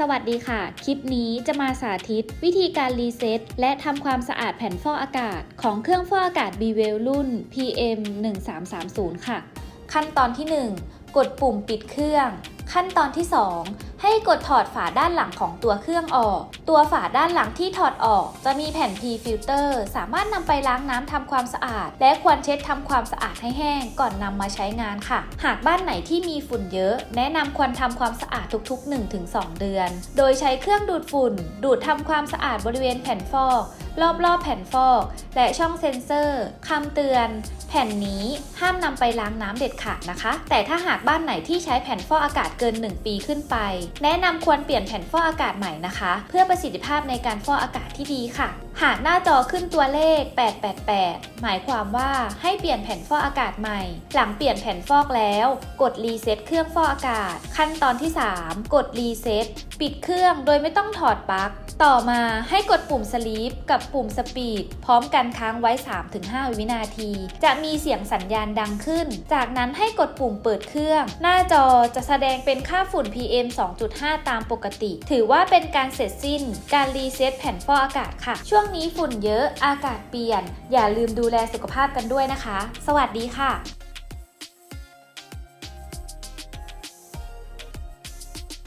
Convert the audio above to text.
สวัสดีค่ะ คลิปนี้จะมาสาธิต วิธีการรีเซ็ตและทำความสะอาดแผ่นฟอกอากาศ ของเครื่องฟอกอากาศ b w e l รุ่น PM 1330 ค่ะ ขั้นตอนที่ 1 กดปุ่มปิดเครื่อง ขั้นตอนที่ 2 ให้กดถอดฝาด้านหลังของตัวเครื่องออก ตัวฝาด้านหลังที่ถอดออก จะมีแผ่น P filter สามารถนำไปล้างน้ำทำความสะอาด และควรเช็ดทำความสะอาดให้แห้งก่อนนำมาใช้งานค่ะ หากบ้านไหนที่มีฝุ่นเยอะ แนะนำควรทำความสะอาดทุกๆ 1-2 เดือน โดยใช้เครื่องดูดฝุ่น ดูดทำความสะอาดบริเวณแผ่นฟอก รอบๆแผ่นฟอก และช่องเซ็นเซอร์คำเตือน แผ่นนี้ห้ามนำไปล้างน้ำเด็ดขาดนะคะ แต่ถ้าหากบ้านไหนที่ใช้แผ่นฟอกอากาศเกิน 1 ปีขึ้นไป แนะนำควรเปลี่ยนแผ่นฟอกอากาศใหม่นะคะ เพื่อประสิทธิภาพในการฟอกอากาศที่ดีค่ะ หากหน้าจอขึ้นตัวเลข 888 หมายความว่าให้เปลี่ยนแผ่นฟอกอากาศใหม่ หลังเปลี่ยนแผ่นฟอกแล้ว กดรีเซ็ตเครื่องฟอกอากาศ ขั้นตอนที่ 3 กดรีเซ็ตปิดเครื่องโดยไม่ต้องถอดปลั๊กต่อมาให้กดปุ่มสลีปกับปุ่มสปีด พร้อมกันค้างไว้ 3-5 วินาที จะมีเสียงสัญญาณดังขึ้น จากนั้นให้กดปุ่มเปิดเครื่อง หน้าจอจะแสดงเป็นค่าฝุ่น PM 2.5 ตามปกติ ถือว่าเป็นการเสร็จสิ้น การรีเซ็ตแผ่นฟอกอากาศค่ะ ช่วงนี้ฝุ่นเยอะ อากาศเปลี่ยน อย่าลืมดูแลสุขภาพกันด้วยนะคะ สวัสดีค่ะ